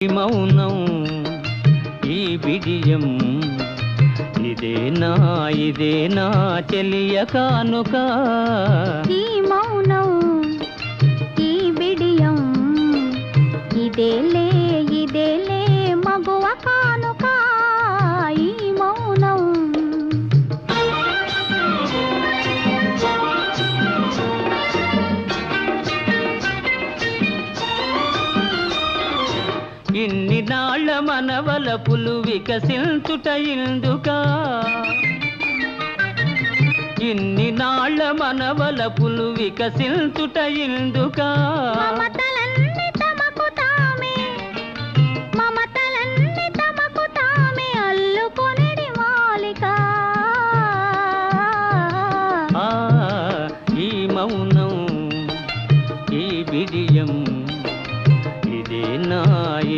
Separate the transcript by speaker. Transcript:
Speaker 1: ఈ మౌనం ఈ బిడియం ఇదేనా ఇదేనా చెలియ కానుక.
Speaker 2: ఈ మౌనం ఈ బిడియం ఇదేలే
Speaker 1: ఇన్ని నాళ్ళ మనవల పులు వికసించుట ఇందుకా? ఇన్ని నాళ్ళ మనవల పులు వికసించుట ఇందుకా?
Speaker 2: ఈ మౌనం ఈ విడియం ఇది